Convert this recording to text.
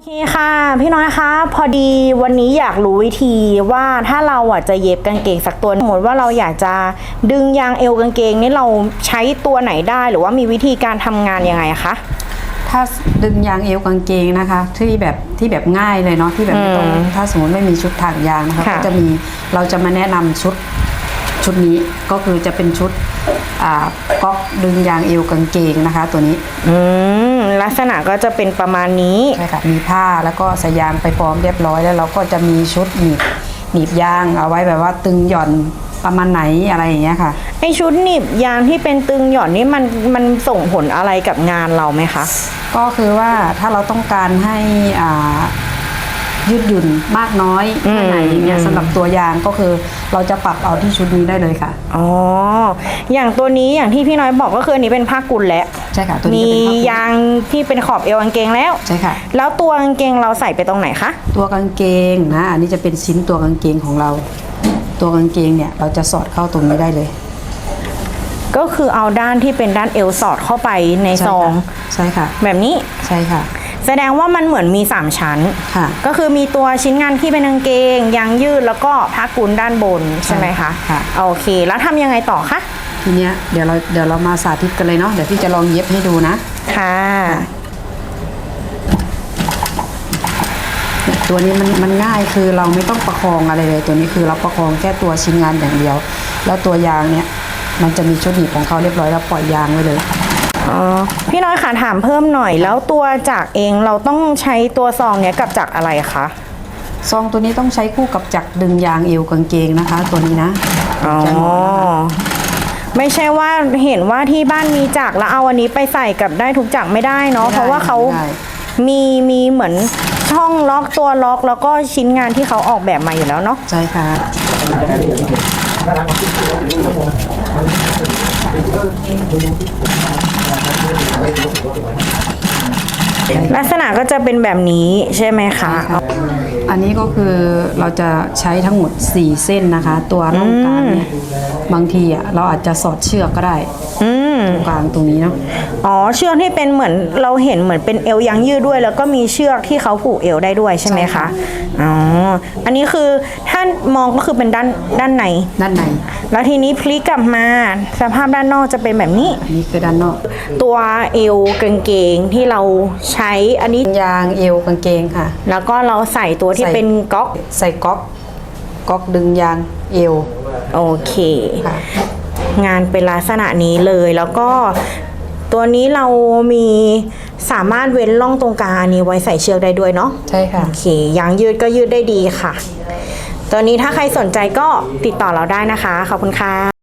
โอเคค่ะพี่น้อยคะพอดีวันนี้อยากรู้วิธีว่าถ้าเราอะจะเย็บกางเกงสักตัวสมมติว่าเราอยากจะดึงยางเอวกางเกงนี่เราใช้ตัวไหนได้หรือว่ามีวิธีการทำงานยังไงคะถ้าดึงยางเอวกางเกงนะคะ ที่แบบที่แบบง่ายเลยเนาะที่แบบไม่ต้องอืมถ้าสมมติไม่มีชุดถากยางนะคะค่ะก็จะมีเราจะมาแนะนำชุดชุดนี้ก็คือจะเป็นชุด อ่าก๊อกดึงยางเอวกางเกงนะคะ ตัวนี้อืมลักษณะก็จะเป็นประมาณนี้ ใช่ค่ะมีผ้าแล้วก็สายยางไปพร้อมเรียบร้อยแล้วเราก็จะมีชุดหนีบหนีบยางเอาไว้แบบว่าตึงหย่อนประมาณไหนอะไรอย่างเงี้ยค่ะ ไอชุดหนีบยางที่เป็นตึงหย่อนนี่มันมันส่งผลอะไรกับงานเราไหมคะ ก็คือว่าถ้าเราต้องการให้อ่า ยืดหยุ่นมากน้อยแค่ไหนอย่างเงี้ยอืมสำหรับตัวยางก็คือเราจะปรับเอาที่ชุดนี้ได้เลยค่ะ อ๋อ อย่างตัวนี้อย่างที่พี่น้อยบอกก็คืออันนี้เป็นผ้ากุลแล้วใช่ค่ะตัวนี้มีจะเป็นผ้าคลุยางที่เป็นขอบเอวกางเกงแล้วใช่ค่ะ แล้วตัวกางเกงเราใส่ไปตรงไหนคะ ตัวกางเกงนะอันนี้จะเป็นชิ้นตัวกางเกงของเรา ตัวกางเกงเนี่ยเราจะสอดเข้าตรงนี้ได้เลยก็คือเอาด้านที่เป็นด้านเอวสอดเข้าไปในใช่ซองค่ะใช่ค่ะ แบบนี้ ใช่ค่ะ แสดงว่ามันเหมือนมี 3 ชั้น ค่ะ ก็คือมีตัวชิ้นงานที่เป็นกางเกงยางยืดแล้วก็ผ้ากุลด้านบนใช่ไหมคะค่ะ โอเค แล้วทำยังไงต่อคะ ทีเนี้ยเดี๋ยวเราเดี๋ยวเรามาสาธิตกันเลยเนาะเดี๋ยวพี่จะลองเย็บให้ดูนะค่ะตัวนี้มันมันง่ายคือเราไม่ต้องประคองอะไรเลย ตัวนี้คือเราประคองแค่ตัวชิ้นงานอย่างเดียว แล้วตัวยางเนี่ยมันจะมีชุดหนีบของเขาเรียบร้อยแล้วปล่อยยางไว้เลย อ๋อพี่น้อยค่ะถามเพิ่มหน่อย แล้วตัวจากเองเราต้องใช้ตัวซองเนี้ยกับจากอะไรคะซองตัวนี้ต้องใช้คู่กับจักรดึงยางเอวกางเกงนะคะ ตัวนี้นะอ๋อจะเหมาะนะคะไม่ใช่ว่าเห็นว่าที่บ้านมีจักรแล้วเอาอันนี้ไปใส่กับได้ทุกจักรไม่ได้เนาะไม่ได้เพราะว่าเขา ไม่ได้ มีมีเหมือนช่องล็อกตัวล็อกแล้วก็ชิ้นงานที่เขาออกแบบมาอยู่แล้วเนาะใช่ค่ะ Thank you. ลักษณะก็จะเป็นแบบนี้ใช่ไหมคะ อันนี้ก็คือเราจะใช้ทั้งหมด 4 เส้นนะคะ ตัวร่องกลางเนี่ยบางทีอะเราอาจจะสอดเชือกก็ได้อืมตรงกลางตรงนี้เนาะอ๋อเชือกที่เป็นเหมือนเราเห็นเหมือนเป็นเอวยางยืดด้วย แล้วก็มีเชือกที่เขาผูกเอวได้ด้วยใช่ไหมคะอ๋ออันนี้คือถ้ามองก็คือเป็นด้านด้านในด้านในแล้วทีนี้พลิกกลับมาสภาพด้านนอกจะเป็นแบบนี้อันนี้คือด้านนอก ตัวเอวกางเกงที่เราใช้อันนี้ยางเอวกางเกงค่ะ แล้วก็เราใส่ตัวที่ใส่ เป็นก๊อกใส่ก๊อกก๊อกดึงยางเอวโอเค ค่ะ งานเป็นลักษณะนี้เลยแล้วก็ตัวนี้เรามีสามารถเว้นร่องตรงกลางอันนี้ไว้ใส่เชือกได้ด้วยเนาะ ใช่ค่ะ โอเคยางยืดก็ยืดได้ดีค่ะ ตัวนี้ถ้าใครสนใจก็ติดต่อเราได้นะคะ ขอบคุณค่ะ